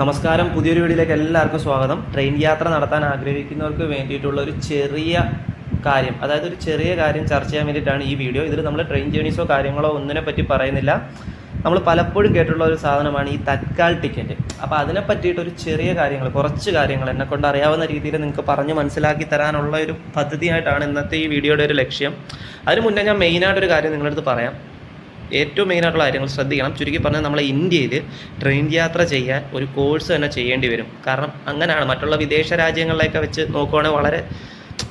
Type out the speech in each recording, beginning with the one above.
നമസ്കാരം. പുതിയൊരു വീഡിയോയിലേക്ക് എല്ലാവർക്കും സ്വാഗതം. ട്രെയിൻ യാത്ര നടത്താൻ ആഗ്രഹിക്കുന്നവർക്ക് വേണ്ടിയിട്ടുള്ള ഒരു ചെറിയ കാര്യം അതായത് ഒരു ചെറിയ കാര്യം ചർച്ച ചെയ്യാൻ വേണ്ടിയിട്ടാണ് ഈ വീഡിയോ. ഇതിൽ നമ്മൾ ട്രെയിൻ ജേണീസോ കാര്യങ്ങളോ ഒന്നിനെ പറ്റി പറയുന്നില്ല. നമ്മൾ പലപ്പോഴും കേട്ടിട്ടുള്ള ഒരു സാധനമാണ് ഈ തത്കാൽ ടിക്കറ്റ്. അപ്പോൾ അതിനെ പറ്റിയിട്ട് ഒരു ചെറിയ കാര്യങ്ങൾ കുറച്ച് കാര്യങ്ങൾ എന്നെ കൊണ്ട് അറിയാവുന്ന രീതിയിൽ നിങ്ങൾക്ക് പറഞ്ഞ് മനസ്സിലാക്കി തരാനുള്ള ഒരു പദ്ധതിയായിട്ടാണ് ഇന്നത്തെ ഈ വീഡിയോയുടെ ഒരു ലക്ഷ്യം. അതിന് മുന്നേ ഞാൻ മെയിനായിട്ടൊരു കാര്യം നിങ്ങളടുത്ത് പറയാം. ഏറ്റവും മെയിനായിട്ടുള്ള കാര്യങ്ങൾ ശ്രദ്ധിക്കണം. ചുരുക്കി പറഞ്ഞാൽ നമ്മളെ ഇന്ത്യയിൽ ട്രെയിൻ യാത്ര ചെയ്യാൻ ഒരു കോഴ്സ് തന്നെ ചെയ്യേണ്ടി വരും. കാരണം അങ്ങനെയാണ്. മറ്റുള്ള വിദേശ രാജ്യങ്ങളിലൊക്കെ വെച്ച് നോക്കുവാണെങ്കിൽ വളരെ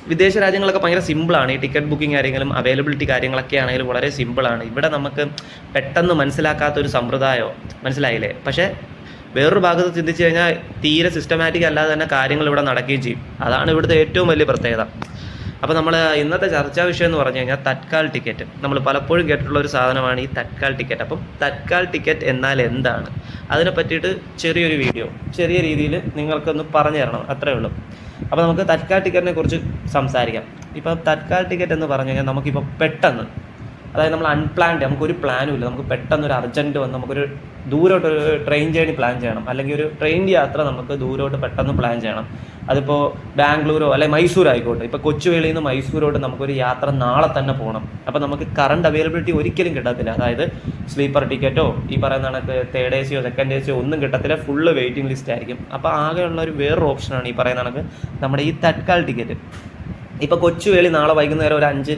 വിദേശ രാജ്യങ്ങളൊക്കെ ഭയങ്കര സിമ്പിളാണ് ഈ ടിക്കറ്റ് ബുക്കിംഗ് കാര്യങ്ങളും അവൈലബിലിറ്റി കാര്യങ്ങളൊക്കെ ആണെങ്കിലും വളരെ സിമ്പിളാണ് ഇവിടെ നമുക്ക് പെട്ടെന്ന് മനസ്സിലാക്കാത്ത ഒരു സമ്പ്രദായമോ മനസ്സിലായില്ലേ? പക്ഷേ വേറൊരു ഭാഗത്ത് ചിന്തിച്ചു കഴിഞ്ഞാൽ തീരെ സിസ്റ്റമാറ്റിക് അല്ലാതെ തന്നെ കാര്യങ്ങൾ ഇവിടെ നടക്കുകയും ചെയ്യും. അതാണ് ഇവിടുത്തെ ഏറ്റവും വലിയ പ്രത്യേകത. അപ്പോൾ നമ്മൾ ഇന്നത്തെ ചർച്ചാ വിഷയം എന്ന് പറഞ്ഞു കഴിഞ്ഞാൽ തത്കാൽ ടിക്കറ്റ്. നമ്മൾ പലപ്പോഴും കേട്ടിട്ടുള്ള ഒരു സാധനമാണ് ഈ തത്കാൽ ടിക്കറ്റ്. അപ്പം തത്കാൽ ടിക്കറ്റ് എന്നാൽ എന്താണ്? അതിനെ പറ്റിയിട്ട് ചെറിയൊരു വീഡിയോ ചെറിയ രീതിയിൽ നിങ്ങൾക്കൊന്ന് പറഞ്ഞു തരണം. അത്രേ ഉള്ളൂ. അപ്പോൾ നമുക്ക് തത്കാൽ ടിക്കറ്റിനെ കുറിച്ച് സംസാരിക്കാം. ഇപ്പം തത്കാൽ ടിക്കറ്റ് എന്ന് പറഞ്ഞു കഴിഞ്ഞാൽ നമുക്കിപ്പോൾ പെട്ടെന്ന് അതായത് നമ്മൾ അൺപ്ലാൻഡ് നമുക്കൊരു പ്ലാനും ഇല്ല. നമുക്ക് പെട്ടെന്ന് ഒരു അർജന്റ് വന്ന് നമുക്കൊരു ദൂരോട്ട് ഒരു ട്രെയിൻ ജേണി പ്ലാൻ ചെയ്യണം. അല്ലെങ്കിൽ ഒരു ട്രെയിൻ യാത്ര നമുക്ക് ദൂരോട്ട് പെട്ടെന്ന് പ്ലാൻ ചെയ്യണം. അതിപ്പോൾ ബാംഗ്ലൂരോ അല്ലെങ്കിൽ മൈസൂർ ആയിക്കോട്ടെ. ഇപ്പോൾ കൊച്ചുവേളിയിൽ നിന്ന് മൈസൂരോട്ട് നമുക്കൊരു യാത്ര നാളെ തന്നെ പോകണം അപ്പോൾ നമുക്ക് കറണ്ട് അവൈലബിലിറ്റി ഒരിക്കലും കിട്ടത്തില്ല. അതായത് സ്ലീപ്പർ ടിക്കറ്റോ ഈ പറയുന്ന കണക്ക് തേർഡ് എ സിയോ സെക്കൻഡ് എ സിയോ ഒന്നും കിട്ടത്തില്ല. ഫുള്ള് വെയിറ്റിംഗ് ലിസ്റ്റ് ആയിരിക്കും. അപ്പോൾ ആകെയുള്ള ഒരു വേറൊരു ഓപ്ഷനാണ് ഈ പറയുന്ന കണക്ക് നമ്മുടെ ഈ തത്കാൽ ടിക്കറ്റ് ഇപ്പോൾ കൊച്ചുവേളി നാളെ വൈകുന്നേരം ഒരു അഞ്ച്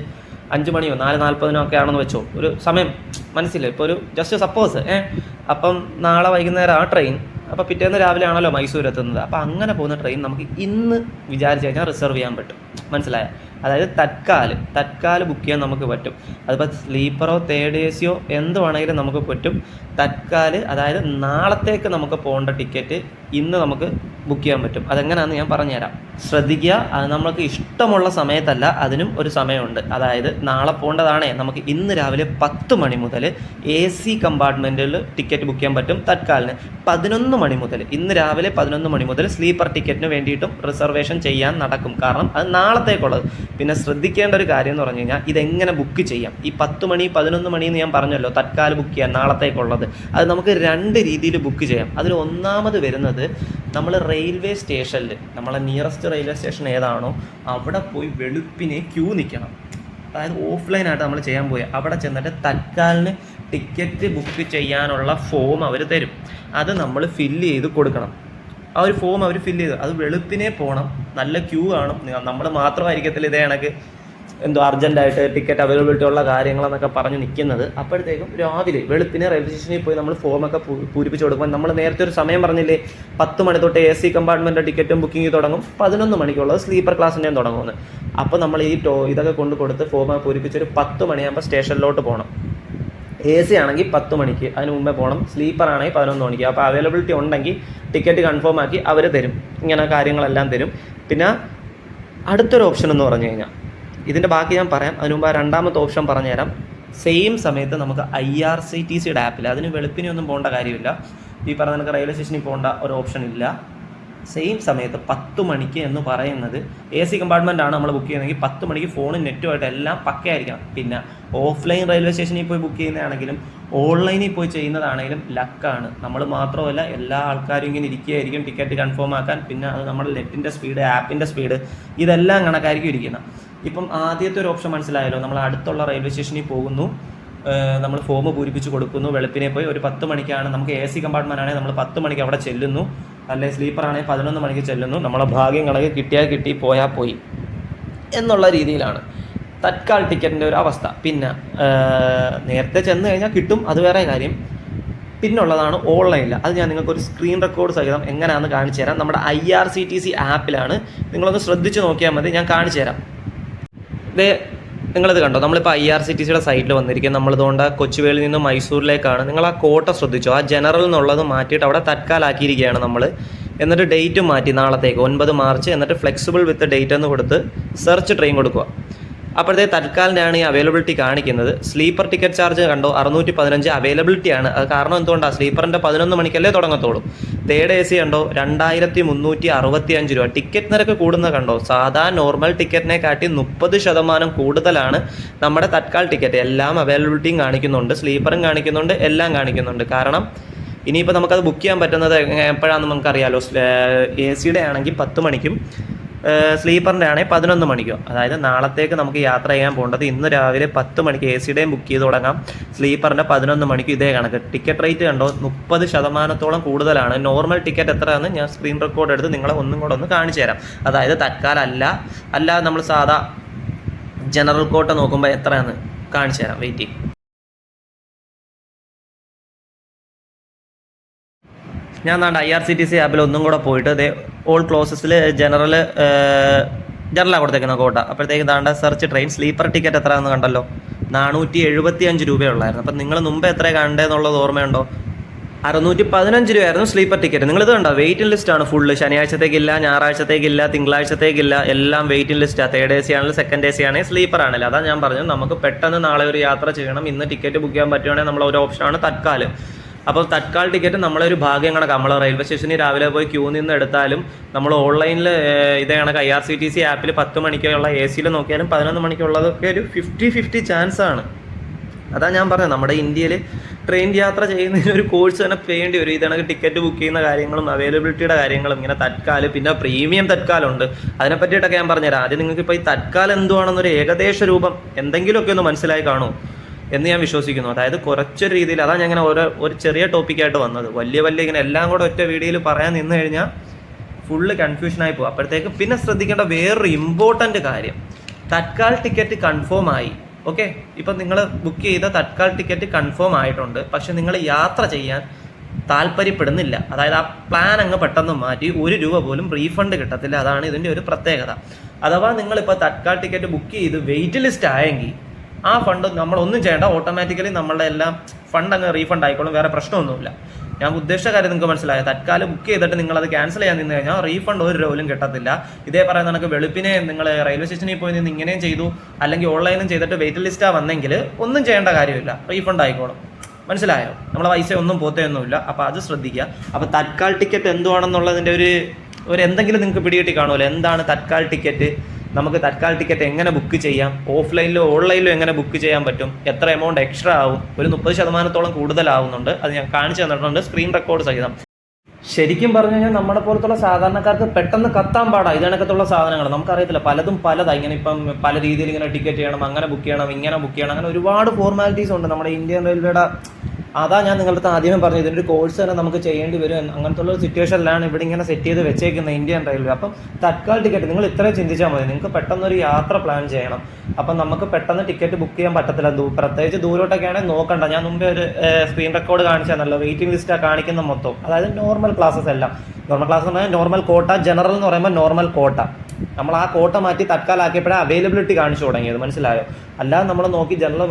അഞ്ച് മണിയോ നാല് നാൽപ്പതിനോ ഒക്കെ ആണെന്ന് വെച്ചോ. ഒരു സമയം മനസ്സിലായി. ഇപ്പോൾ ഒരു ജസ്റ്റ് സപ്പോസ് ഏ? അപ്പം നാളെ വൈകുന്നേരം ആ ട്രെയിൻ അപ്പോൾ പിറ്റേന്ന് രാവിലെ ആണല്ലോ മൈസൂർ എത്തുന്നത്. അപ്പോൾ അങ്ങനെ പോകുന്ന ട്രെയിൻ നമുക്ക് ഇന്ന് വിചാരിച്ചു കഴിഞ്ഞാൽ റിസർവ് ചെയ്യാൻ പറ്റും. മനസ്സിലായ. അതായത് തത്കാൽ. തത്കാൽ ബുക്ക് ചെയ്യാൻ നമുക്ക് പറ്റും. അതിപ്പോൾ സ്ലീപ്പറോ തേർഡ് എ സിയോ എന്ത് വേണമെങ്കിലും നമുക്ക് പറ്റും. തത്കാൽ അതായത് നാളത്തേക്ക് നമുക്ക് പോകേണ്ട ടിക്കറ്റ് ഇന്ന് നമുക്ക് ബുക്ക് ചെയ്യാൻ പറ്റും. അതെങ്ങനെയാണെന്ന് ഞാൻ പറഞ്ഞുതരാം. ശ്രദ്ധിക്കുക അത് നമുക്ക് ഇഷ്ടമുള്ള സമയത്തല്ല അതിനും ഒരു സമയമുണ്ട്. അതായത് നാളെ പോകേണ്ടതാണേ. നമുക്ക് ഇന്ന് രാവിലെ പത്ത് മണി മുതൽ എ സി കമ്പാർട്ട്മെന്റിൽ ടിക്കറ്റ് ബുക്ക് ചെയ്യാൻ പറ്റും തത്കാലിന്. പതിനൊന്ന് മണി മുതൽ ഇന്ന് രാവിലെ പതിനൊന്ന് മണി മുതൽ സ്ലീപ്പർ ടിക്കറ്റിന് വേണ്ടിയിട്ടും റിസർവേഷൻ ചെയ്യാൻ നടക്കും. കാരണം അത് നാളത്തേക്കുള്ളത്. പിന്നെ ശ്രദ്ധിക്കേണ്ട ഒരു കാര്യം എന്ന് പറഞ്ഞു കഴിഞ്ഞാൽ ഇതെങ്ങനെ ബുക്ക് ചെയ്യാം? ഈ പത്ത് മണി പതിനൊന്ന് മണി എന്ന് ഞാൻ പറഞ്ഞല്ലോ തൽക്കാലം ബുക്ക് ചെയ്യാം നാളത്തേക്കുള്ളത്. അത് നമുക്ക് രണ്ട് രീതിയിൽ ബുക്ക് ചെയ്യാം. അതിൽ ഒന്നാമത് വരുന്നത് നമ്മൾ റെയിൽവേ സ്റ്റേഷനിൽ നമ്മളെ നിയറസ്റ്റ് റെയിൽവേ സ്റ്റേഷൻ ഏതാണോ അവിടെ പോയി വെളുപ്പിനെ ക്യൂ നിൽക്കണം. അതായത് ഓഫ്ലൈനായിട്ട് നമ്മൾ ചെയ്യാൻ പോയി അവിടെ ചെന്നിട്ട് തൽക്കാലിന് ടിക്കറ്റ് ബുക്ക് ചെയ്യാനുള്ള ഫോം അവർ തരും. അത് നമ്മൾ ഫില്ല് ചെയ്ത് കൊടുക്കണം. ആ ഒരു ഫോം അവർ ഫില്ല് ചെയ്തു. അത് വെളുപ്പിനെ പോകണം നല്ല ക്യൂ കാണും. നമ്മൾ മാത്രമായിരിക്കത്തില്ല ഇതേ കണക്ക് എന്തോ അർജന്റായിട്ട് ടിക്കറ്റ് അവൈലബിലിറ്റി ഉള്ള കാര്യങ്ങളെന്നൊക്കെ പറഞ്ഞ് നിൽക്കുന്നത് അപ്പോഴത്തേക്കും രാവിലെ വെളുപ്പിനെ റെയിൽവേ സ്റ്റേഷനിൽ പോയി നമ്മൾ ഫോമൊക്കെ പൂരിപ്പിച്ച് കൊടുക്കുമ്പോൾ നമ്മൾ നേരത്തെ ഒരു സമയം പറഞ്ഞില്ലേ? പത്ത് മണി തൊട്ട് എ സി കമ്പാർട്ട്മെന്റ് ടിക്കറ്റും ബുക്കിംഗ് തുടങ്ങും. പതിനൊന്ന് മണിക്കുള്ളത് സ്ലീപ്പർ ക്ലാസ്സിന്റെയും തുടങ്ങുമെന്ന്. അപ്പോൾ നമ്മൾ ഈ ടോ ഇതൊക്കെ കൊണ്ട് കൊടുത്ത് ഫോമൊക്കെ പൂരിപ്പിച്ച് ഒരു പത്ത് മണിയാകുമ്പോൾ സ്റ്റേഷനിലോട്ട് പോകണം എ സി ആണെങ്കിൽ പത്ത് മണിക്ക്. അതിന് മുമ്പേ പോകണം. സ്ലീപ്പർ ആണെങ്കിൽ പതിനൊന്ന് മണിക്ക്. അപ്പോൾ അവൈലബിലിറ്റി ഉണ്ടെങ്കിൽ ടിക്കറ്റ് കൺഫേം ആക്കി അവർ തരും. ഇങ്ങനെ കാര്യങ്ങളെല്ലാം തരും. പിന്നെ അടുത്തൊരു ഓപ്ഷൻ എന്ന് പറഞ്ഞു കഴിഞ്ഞാൽ ഇതിന്റെ ബാക്കി ഞാൻ പറയാം. അതിന് മുമ്പ് രണ്ടാമത്തെ ഓപ്ഷൻ പറഞ്ഞുതരാം സെയിം സമയത്ത് നമുക്ക് ഐ ആർ സി ടി സിയുടെ ആപ്പിൽ അതിന് വെളുപ്പിനെ ഒന്നും പോകേണ്ട കാര്യമില്ല. ഈ പറഞ്ഞ കണക്ക് റെയിൽവേ സ്റ്റേഷനിൽ പോകേണ്ട ഒരു ഓപ്ഷൻ ഇല്ല. സെയിം സമയത്ത് പത്ത് മണിക്ക് എന്ന് പറയുന്നത് എ സി കമ്പാർട്ട്മെന്റ് ആണ് നമ്മൾ ബുക്ക് ചെയ്യുന്നതെങ്കിൽ പത്ത് മണിക്ക് ഫോണും നെറ്റുമായിട്ട് എല്ലാം പക്കയായിരിക്കണം. പിന്നെ ഓഫ്ലൈൻ റെയിൽവേ സ്റ്റേഷനിൽ പോയി ബുക്ക് ചെയ്യുന്നതാണെങ്കിലും ഓൺലൈനിൽ പോയി ചെയ്യുന്നതാണെങ്കിലും ലക്കാണ് നമ്മൾ മാത്രമല്ല എല്ലാ ആൾക്കാരും ഇങ്ങനെ ഇരിക്കുകയായിരിക്കും ടിക്കറ്റ് കൺഫേം ആക്കാൻ. പിന്നെ അത് നമ്മുടെ നെറ്റിന്റെ സ്പീഡ് ആപ്പിന്റെ സ്പീഡ് ഇതെല്ലാം കണക്കായിരിക്കും ഇരിക്കുന്നത്. ഇപ്പം ആദ്യത്തെ ഒരു ഓപ്ഷൻ മനസ്സിലായല്ലോ. നമ്മൾ അടുത്തുള്ള റെയിൽവേ സ്റ്റേഷനിൽ പോകുന്നു. നമ്മൾ ഫോം പൂരിപ്പിച്ച് കൊടുക്കുന്നു. വെളുപ്പിനെ പോയി ഒരു പത്ത് മണിക്കാണ്. നമുക്ക് എ സി കമ്പാർട്ട്മെന്റ് ആണെങ്കിൽ നമ്മൾ പത്ത് മണിക്ക് അവിടെ ചെല്ലുന്നു. അല്ലെ സ്ലീപ്പർ ആണെങ്കിൽ പതിനൊന്ന് മണിക്ക് ചെല്ലുന്നു. നമ്മളെ ഭാഗ്യം കണക്ക് കിട്ടിയാൽ കിട്ടി പോയാൽ പോയി എന്നുള്ള രീതിയിലാണ്. തത്കാൽ ടിക്കറ്റിന്റെ ഒരു അവസ്ഥ. പിന്നെ നേരത്തെ ചെന്ന് കഴിഞ്ഞാൽ കിട്ടും അത് വേറെ കാര്യം. പിന്നുള്ളതാണ് ഓൺലൈനിൽ അത് ഞാൻ നിങ്ങൾക്ക് ഒരു സ്ക്രീൻ റെക്കോർഡ് സഹിതം എങ്ങനെയാണെന്ന് കാണിച്ചു തരാം. നമ്മുടെ I R C T C ആപ്പിലാണ്. നിങ്ങളൊന്ന് ശ്രദ്ധിച്ച് നോക്കിയാൽ മതി ഞാൻ കാണിച്ചു തരാം. നിങ്ങളിത് കണ്ടോ? നമ്മളിപ്പോൾ ഐ ആർ സി ടി സിയുടെ സൈറ്റിൽ വന്നിരിക്കും നമ്മളിതുകൊണ്ട് കൊച്ചുവേളിൽ നിന്ന് മൈസൂരിലേക്കാണ്. നിങ്ങൾ ആ കോട്ട ശ്രദ്ധിച്ചോ? ആ ജനറൽ എന്നുള്ളത് മാറ്റിയിട്ട് അവിടെ തത്കാലാക്കിയിരിക്കുകയാണ് നമ്മൾ എന്നിട്ട് ഡേറ്റ് മാറ്റി നാളത്തേക്ക് ഒൻപത് മാർച്ച്. എന്നിട്ട് ഫ്ലെക്സിബിൾ വിത്ത് ഡേറ്റ് എന്ന് കൊടുത്ത് സെർച്ച് ട്രെയിൻ കൊടുക്കുക. അപ്പോഴത്തെ തൽക്കാലിനാണ് ഈ അവൈലബിലിറ്റി കാണിക്കുന്നത്. സ്ലീപ്പർ ടിക്കറ്റ് ചാർജ് കണ്ടോ? അറുന്നൂറ്റി പതിനഞ്ച് അവൈലബിലിറ്റി ആണ്. അത് കാരണം എന്തുകൊണ്ടാണ് സ്ലീപ്പറിന്റെ പതിനൊന്ന് മണിക്കല്ലേ തുടങ്ങത്തുള്ളൂ. തേർഡ് എ സി കണ്ടോ? രണ്ടായിരത്തി മുന്നൂറ്റി അറുപത്തി അഞ്ച് രൂപ. ടിക്കറ്റ് നിരക്ക് കൂടുന്ന കണ്ടോ? സാധാ നോർമൽ ടിക്കറ്റിനെ കാട്ടി മുപ്പത് ശതമാനം കൂടുതലാണ് നമ്മുടെ തത്കാൽ ടിക്കറ്റ് എല്ലാം അവൈലബിലിറ്റിയും കാണിക്കുന്നുണ്ട്. സ്ലീപ്പറും കാണിക്കുന്നുണ്ട്. എല്ലാം കാണിക്കുന്നുണ്ട്. കാരണം ഇനിയിപ്പോൾ നമുക്കത് ബുക്ക് ചെയ്യാൻ പറ്റുന്നത് എപ്പോഴാണെന്ന് നമുക്കറിയാലോ. എ സിയുടെ ആണെങ്കിൽ പത്ത് മണിക്കും സ്ലീപ്പറിന്റെ ആണെങ്കിൽ പതിനൊന്ന് മണിക്കോ. അതായത് നാളത്തേക്ക് നമുക്ക് യാത്ര ചെയ്യാൻ പോകേണ്ടത് ഇന്ന് രാവിലെ പത്ത് മണിക്ക് എ സിയുടെയും ബുക്ക് ചെയ്ത് തുടങ്ങാം. സ്ലീപ്പറിന്റെ പതിനൊന്ന് മണിക്ക് ഇതേ കണക്ക്. ടിക്കറ്റ് റേറ്റ് കണ്ടോ? മുപ്പത് ശതമാനത്തോളം കൂടുതലാണ്. നോർമൽ ടിക്കറ്റ് എത്രയാണെന്ന് ഞാൻ സ്ക്രീൻ റെക്കോർഡ് എടുത്ത് നിങ്ങളെ ഒന്നും കൂടെ ഒന്ന് കാണിച്ചു തരാം. അതായത് തക്കാലല്ല. അല്ല അല്ലാതെ നമ്മൾ സാധാ ജനറൽ കോട്ട നോക്കുമ്പോൾ എത്രയാണെന്ന് കാണിച്ചു തരാം. വെയിറ്റ് ചെയ്യും ഞാൻ നാണ്ട് I R C T C ആപ്പിൽ ഒന്നും കൂടെ പോയിട്ട് ഇതേ ഓൾ ക്ലോസസിൽ ജനറൽ ജനറലാണ് കൊടുത്തേക്കുന്ന കോട്ട. അപ്പോഴത്തേക്ക് താണ്ട സെർച്ച് ട്രെയിൻ സ്ലീപ്പർ ടിക്കറ്റ് എത്രയാണെന്ന് കണ്ടല്ലോ? നാനൂറ്റി എഴുപത്തി അഞ്ച് രൂപയുള്ളായിരുന്നു. അപ്പം നിങ്ങൾ മുമ്പ് എത്ര കണ്ടതെന്നുള്ളത് ഓർമ്മയുണ്ടോ? അറുന്നൂറ്റി പതിനഞ്ച് രൂപയായിരുന്നു സ്ലീപ്പർ ടിക്കറ്റ് നിങ്ങൾ കണ്ടോ? വെയിറ്റിംഗ് ലിസ്റ്റ് ആണ് ഫുള്ള് ശനിയാഴ്ചത്തേക്കില്ല ഞായറാഴ്ചത്തേക്കില്ല തിങ്കളാഴ്ചത്തേക്കില്ല എല്ലാം വെയിറ്റിംഗ് ലിസ്റ്റാണ് തേർഡ് എ സി ആണെങ്കിലും സെക്കൻഡ് എ സി ആണെങ്കിൽ സ്ലീപ്പർ ആണല്ലോ. അതാണ് ഞാൻ പറഞ്ഞു നമുക്ക് പെട്ടെന്ന് നാളെ ഒരു യാത്ര ചെയ്യണം. ഇന്ന് ടിക്കറ്റ് ബുക്ക് ചെയ്യാൻ പറ്റുവാണെങ്കിൽ നമ്മളൊരു ഓപ്ഷനാണ് തത്കാൽ അപ്പോൾ തത്കാൽ ടിക്കറ്റ് നമ്മളൊരു ഭാഗ്യം കണക്കാം. നമ്മൾ റെയിൽവേ സ്റ്റേഷനിൽ രാവിലെ പോയി ക്യൂ നിന്ന് എടുത്താലും നമ്മൾ ഓൺലൈനിൽ ഇതേ കണക്ക്. I R C T C ആപ്പിൽ പത്ത് മണിക്കുള്ള എ സിയിൽ നോക്കിയാലും പതിനൊന്ന് മണിക്കുള്ളതൊക്കെ ഒരു ഫിഫ്റ്റി ഫിഫ്റ്റി ചാൻസ് ആണ്. അതാ ഞാൻ പറഞ്ഞത് നമ്മുടെ ഇന്ത്യയിൽ ട്രെയിൻ യാത്ര ചെയ്യുന്നതിന് ഒരു കോഴ്സ് തന്നെ ചെയ്യേണ്ടി വരും. ഇതാണ് ടിക്കറ്റ് ബുക്ക് ചെയ്യുന്ന കാര്യങ്ങളും അവൈലബിലിറ്റിയുടെ കാര്യങ്ങളും ഇങ്ങനെ തത്കാൽ. പിന്നെ പ്രീമിയം തത്കാലുണ്ട്. അതിനെ പറ്റിയിട്ടൊക്കെ ഞാൻ പറഞ്ഞുതരാം. ആദ്യം നിങ്ങൾക്ക് ഇപ്പോൾ ഈ തത്കാലം എന്തുവാണെന്നൊരു ഏകദേശ രൂപം എന്തെങ്കിലുമൊക്കെ ഒന്ന് മനസ്സിലായി കാണൂ. എന്ന് ഞാൻ വിശ്വസിക്കുന്നു. അതായത് കുറച്ചൊരു രീതിയിൽ അതാണ് ഞാൻ ഇങ്ങനെ ഓരോ ഒരു ചെറിയ ടോപ്പിക്കായിട്ട് വന്നത്. വലിയ വലിയ ഇങ്ങനെ എല്ലാം കൂടെ ഒറ്റ വീഡിയോയിൽ പറയാൻ നിന്ന് കഴിഞ്ഞാൽ ഫുള്ള് കൺഫ്യൂഷനായി പോകും അപ്പോഴത്തേക്ക് പിന്നെ ശ്രദ്ധിക്കേണ്ട വേറൊരു ഇമ്പോർട്ടന്റ് കാര്യം. തത്കാൽ ടിക്കറ്റ് കൺഫേം ആയി. ഓക്കെ ഇപ്പം നിങ്ങൾ ബുക്ക് ചെയ്ത തത്കാൽ ടിക്കറ്റ് കൺഫേം ആയിട്ടുണ്ട്. പക്ഷെ നിങ്ങൾ യാത്ര ചെയ്യാൻ താല്പര്യപ്പെടുന്നില്ല. അതായത് ആ പ്ലാൻ അങ്ങ് പെട്ടെന്ന് മാറ്റി ഒരു രൂപ പോലും റീഫണ്ട് കിട്ടത്തില്ല. അതാണ് ഇതിന്റെ ഒരു പ്രത്യേകത. അഥവാ നിങ്ങളിപ്പോൾ തത്കാൽ ടിക്കറ്റ് ബുക്ക് ചെയ്ത് വെയിറ്റ് ലിസ്റ്റ് ആയെങ്കിൽ ആ ഫണ്ട് നമ്മളൊന്നും ചെയ്യേണ്ട. ഓട്ടോമാറ്റിക്കലി നമ്മളുടെ എല്ലാം ഫണ്ട് അങ്ങ് റീഫണ്ട് ആയിക്കോളും. വേറെ പ്രശ്നമൊന്നുമില്ല. ഞാൻ ഉദ്ദേശിച്ച കാര്യം നിങ്ങൾക്ക് മനസ്സിലായോ? തൽക്കാലം ബുക്ക് ചെയ്തിട്ട് നിങ്ങൾ അത് ക്യാൻസൽ ചെയ്യാൻ നിന്ന് കഴിഞ്ഞാൽ റീഫണ്ട് ഒരു രൂപ കിട്ടത്തില്ല. ഇതേ പറയുന്ന കണക്ക് വെളുപ്പിനെ നിങ്ങൾ റെയിൽവേ സ്റ്റേഷനിൽ പോയി നിന്ന് ഇങ്ങനെയും ചെയ്തു. അല്ലെങ്കിൽ ഓൺലൈനും ചെയ്തിട്ട് വെയിറ്റ് ലിസ്റ്റാ വന്നെങ്കിൽ ഒന്നും ചെയ്യേണ്ട കാര്യമില്ല. റീഫണ്ട് ആയിക്കോളും. മനസ്സിലായോ? നമ്മളെ പൈസ ഒന്നും പോത്തൊന്നുമില്ല അപ്പോൾ അത് ശ്രദ്ധിക്കുക. അപ്പോൾ തൽക്കാൽ ടിക്കറ്റ് എന്തുവാണെന്നുള്ളതിന്റെ ഒരു ഒരു എന്തെങ്കിലും നിങ്ങൾക്ക് പിടികിട്ടി കാണുമല്ലോ. എന്താണ് തൽക്കാൽ ടിക്കറ്റ് നമുക്ക് തത്കാൽ ടിക്കറ്റ് എങ്ങനെ ബുക്ക് ചെയ്യാം? ഓഫ്ലൈനിലോ ഓൺലൈനിലോ എങ്ങനെ ബുക്ക് ചെയ്യാൻ പറ്റും? എത്ര എമൗണ്ട് എക്സ്ട്രാ ആവും? ഒരു മുപ്പത് ശതമാനത്തോളം കൂടുതലാവുന്നുണ്ട്. അത് ഞാൻ കാണിച്ചു തന്നിട്ടുണ്ട്. സ്ക്രീൻ റെക്കോർഡ് സഹിതം. ശരിക്കും പറഞ്ഞു കഴിഞ്ഞാൽ നമ്മുടെ പോലത്തുള്ള സാധാരണക്കാർക്ക് പെട്ടെന്ന് കത്താൻ പാടാ. ഇതിനകത്തുള്ള സാധനങ്ങൾ. നമുക്കറിയത്തില്ല. പലതും പലതാ. ഇങ്ങനെ ഇപ്പം പല രീതിയിൽ ഇങ്ങനെ ടിക്കറ്റ് ചെയ്യണം അങ്ങനെ ബുക്ക് ചെയ്യണം ഇങ്ങനെ ബുക്ക് ചെയ്യണം. അങ്ങനെ ഒരുപാട് ഫോർമാലിറ്റീസ് ഉണ്ട് നമ്മുടെ ഇന്ത്യൻ റെയിൽവേയുടെ അതാ ഞാൻ നിങ്ങളുടെ അടുത്ത് ആദ്യമേ പറഞ്ഞു ഇതിന്റെ കോഴ്സ് തന്നെ നമുക്ക് ചെയ്യേണ്ടി വരും. അങ്ങനത്തെ ഉള്ള സിറ്റുവേഷനിലാണ് ഇവിടെ ഇങ്ങനെ സെറ്റ് ചെയ്ത് വെച്ചേക്കുന്നത് ഇന്ത്യൻ റെയിൽവേ അപ്പം തത്കാൽ ടിക്കറ്റ് നിങ്ങൾ ഇത്ര ചിന്തിച്ചാൽ മതി. നിങ്ങൾക്ക് പെട്ടെന്ന് ഒരു യാത്ര പ്ലാൻ ചെയ്യണം. അപ്പം നമുക്ക് പെട്ടെന്ന് ടിക്കറ്റ് ബുക്ക് ചെയ്യാൻ പറ്റത്തില്ല. പ്രത്യേകിച്ച് ദൂരോട്ടൊക്കെ ആണെങ്കിൽ നോക്കണ്ട. ഞാൻ മുമ്പേ ഒരു സ്ക്രീൻ റെക്കോർഡ് കാണിച്ചാണല്ലോ വെയിറ്റിംഗ് ലിസ്റ്റാണ് കാണിക്കുന്ന മൊത്തം. അതായത് നോർമൽ ക്ലാസ്സസ് എല്ലാം. നോർമൽ ക്ലാസ് എന്ന് പറഞ്ഞാൽ നോർമൽ കോട്ട ജനറൽ എന്ന് പറയുമ്പോൾ നോർമൽ കോട്ട നമ്മൾ ആ കോട്ട മാറ്റി തൽക്കാലാക്കിയപ്പോഴേ അവൈലബിലിറ്റി കാണിച്ചു തുടങ്ങിയത്. മനസ്സിലായോ? അല്ലാതെ നമ്മൾ നോക്കി ജനറൽ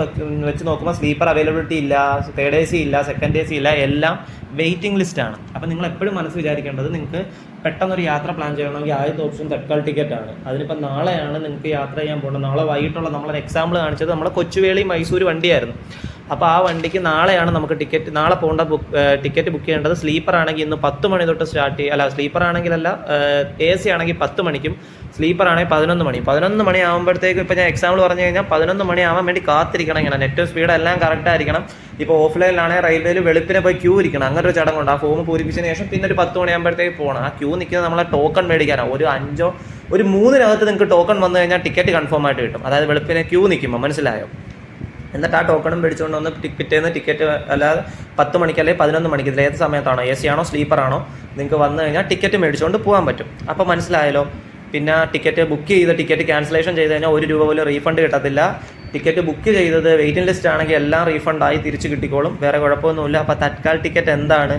വെച്ച് നോക്കുമ്പോൾ സ്ലീപ്പർ അവൈലബിലിറ്റി ഇല്ല തേർഡ് എ സി ഇല്ല സെക്കൻഡ് എ സി ഇല്ല എല്ലാം വെയിറ്റിംഗ് ലിസ്റ്റാണ് അപ്പോൾ നിങ്ങൾ എപ്പോഴും മനസ്സ് വിചാരിക്കേണ്ടത് നിങ്ങൾക്ക് പെട്ടെന്നൊരു യാത്ര പ്ലാൻ ചെയ്യണമെങ്കിൽ ആദ്യത്തെ ഓപ്ഷൻ ടിക്കറ്റ് ആണ്. അതിനിപ്പോൾ നാളെയാണ് നിങ്ങൾക്ക് യാത്ര ചെയ്യാൻ പോകുന്നത് നാളെ വൈകിട്ടുള്ള നമ്മളൊരു എക്സാമ്പിൾ കാണിച്ചത് നമ്മുടെ കൊച്ചുവേളി മൈസൂർ വണ്ടിയായിരുന്നു. അപ്പോൾ ആ വണ്ടിക്ക് നാളെയാണ് നമുക്ക് ടിക്കറ്റ് നാളെ പോകേണ്ട ബുക്ക് ടിക്കറ്റ് ബുക്ക് ചെയ്യേണ്ടത്. സ്ലീപ്പർ ആണെങ്കിൽ ഇന്ന് പത്ത് മണി തൊട്ട് സ്റ്റാർട്ട് ചെയ്യും അല്ല സ്ലീപ്പർ ആണെങ്കിലല്ല എ സി ആണെങ്കിൽ പത്ത് മണിക്കും സ്ലീപ്പർ ആണെങ്കിൽ പതിനൊന്ന് മണി പതിനൊന്ന് മണി ആകുമ്പോഴത്തേക്കും ഇപ്പോൾ ഞാൻ എക്സാമ്പിൾ പറഞ്ഞു കഴിഞ്ഞാൽ പതിനൊന്ന് മണി ആവാൻ വേണ്ടി കാത്തിരിക്കണം ഇങ്ങനെ. നെറ്റ് സ്പീഡ് എല്ലാം കറക്റ്റ് ആയിരിക്കണം. ഇപ്പോൾ ഓഫ്ലൈനിലാണെങ്കിൽ റെയിൽവേയിൽ വെളുപ്പിനെ പോയി ക്യൂ ഇരിക്കണം. അങ്ങനെ ഒരു ചടങ്ങുണ്ട്. ആ ഫോം പൂരിപ്പിച്ചതിന് ശേഷം പിന്നെ ഒരു പത്ത് മണിയാകുമ്പോഴത്തേക്ക് പോകണം ആ ക്യൂ നിൽക്കുന്നത് നമ്മളെ ടോക്കൺ മേടിക്കാനാണ് ഒരു അഞ്ചോ ഒരു മൂന്നിനകത്ത് നിങ്ങൾക്ക് ടോക്കൺ വന്നു കഴിഞ്ഞാൽ ടിക്കറ്റ് കൺഫേം ആയിട്ട് കിട്ടും. അതായത് വെളുപ്പിനെ ക്യൂ നിൽക്കുമ്പോൾ മനസ്സിലായോ? എന്നിട്ട് ആ ടോക്കണും പിടിച്ചുകൊണ്ട് വന്ന് പിറ്റേന്ന് ടിക്കറ്റ് അല്ലാതെ പത്ത് മണിക്ക് അല്ലെങ്കിൽ പതിനൊന്ന് മണിക്ക് ഇതിൽ ഏത് സമയത്താണോ? എ സി ആണോ? സ്ലീപ്പർ ആണോ? നിങ്ങൾക്ക് വന്നു കഴിഞ്ഞാൽ ടിക്കറ്റ് മേടിച്ചുകൊണ്ട് പോകാൻ പറ്റും. അപ്പോൾ മനസ്സിലായല്ലോ? പിന്നെ ടിക്കറ്റ് ബുക്ക് ചെയ്ത ടിക്കറ്റ് ക്യാൻസലേഷൻ ചെയ്ത് കഴിഞ്ഞാൽ ഒരു രൂപ പോലും റീഫണ്ട് കിട്ടത്തില്ല. ടിക്കറ്റ് ബുക്ക് ചെയ്തത് വെയിറ്റിംഗ് ലിസ്റ്റ് ആണെങ്കിൽ എല്ലാം റീഫണ്ടായി തിരിച്ച് കിട്ടിക്കോളും. വേറെ കുഴപ്പമൊന്നുമില്ല. അപ്പോൾ തത്കാൽ ടിക്കറ്റ് എന്താണ്?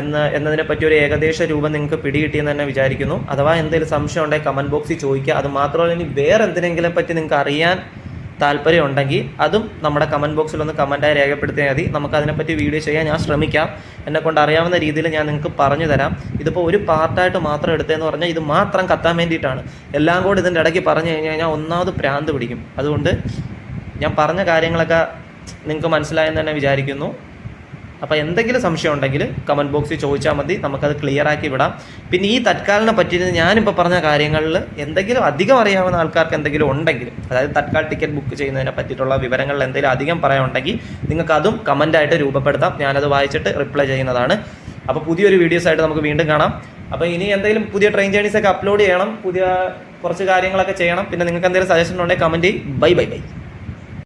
എന്ന് എന്നതിനെ പറ്റി ഒരു ഏകദേശ രൂപം നിങ്ങൾക്ക് പിടികിട്ടിയെന്ന് തന്നെ വിചാരിക്കുന്നു. അഥവാ എന്തെങ്കിലും സംശയം ഉണ്ടെങ്കിൽ കമന്റ് ബോക്സിൽ ചോദിക്കുക. അത് മാത്രമല്ല ഇനി വേറെ എന്തിനെങ്കിലും പറ്റി നിങ്ങൾക്ക് അറിയാൻ താല്പര്യം ഉണ്ടെങ്കിൽ അതും നമ്മുടെ കമന്റ് ബോക്സിൽ ഒന്ന് കമന്റായി രേഖപ്പെടുത്തിയാൽ മതി. നമുക്ക് അതിനെപ്പറ്റി വീഡിയോ ചെയ്യാൻ ഞാൻ ശ്രമിക്കാം. എന്നെ കൊണ്ട് അറിയാവുന്ന രീതിയിൽ ഞാൻ നിങ്ങൾക്ക് പറഞ്ഞു തരാം. ഇതിപ്പോൾ ഒരു പാർട്ടായിട്ട് മാത്രം എടുത്തതെന്ന് പറഞ്ഞാൽ ഇത് മാത്രം കത്താൻ വേണ്ടിയിട്ടാണ്. എല്ലാം കൂടി ഇതിന്റെ ഇടയ്ക്ക് പറഞ്ഞു കഴിഞ്ഞ് കഴിഞ്ഞാൽ ഒന്നാമത് പ്രാന്ത് പിടിക്കും. അതുകൊണ്ട് ഞാൻ പറഞ്ഞ കാര്യങ്ങളൊക്കെ നിങ്ങൾക്ക് മനസ്സിലായെന്ന് തന്നെ വിചാരിക്കുന്നു. അപ്പോൾ എന്തെങ്കിലും സംശയം ഉണ്ടെങ്കിൽ കമന്റ് ബോക്സിൽ ചോദിച്ചാൽ മതി. നമുക്കത് ക്ലിയർ ആക്കി വിടാം. പിന്നെ ഈ തത്കാലിനെ പറ്റിയിരുന്ന ഞാനിപ്പോൾ പറഞ്ഞ കാര്യങ്ങളിൽ എന്തെങ്കിലും അധികം അറിയാവുന്ന ആൾക്കാർക്ക് എന്തെങ്കിലും ഉണ്ടെങ്കിൽ അതായത് തത്കാൽ ടിക്കറ്റ് ബുക്ക് ചെയ്യുന്നതിനെ പറ്റിയിട്ടുള്ള വിവരങ്ങളിൽ എന്തെങ്കിലും അധികം പറയാനുണ്ടെങ്കിൽ നിങ്ങൾക്ക് അതും കമന്റായിട്ട് രൂപപ്പെടുത്താം. ഞാനത് വായിച്ചിട്ട് റിപ്ലൈ ചെയ്യുന്നതാണ്. അപ്പോൾ പുതിയൊരു വീഡിയോസ് ആയിട്ട് നമുക്ക് വീണ്ടും കാണാം. അപ്പോൾ ഇനി എന്തെങ്കിലും പുതിയ ട്രെയിൻ ജേണീസ് ഒക്കെ അപ്ലോഡ് ചെയ്യണം പുതിയ കുറച്ച് കാര്യങ്ങളൊക്കെ ചെയ്യണം. പിന്നെ നിങ്ങൾക്ക് എന്തെങ്കിലും സജഷൻ ഉണ്ടെങ്കിൽ കമന്റ് ബൈ ബൈ ബൈ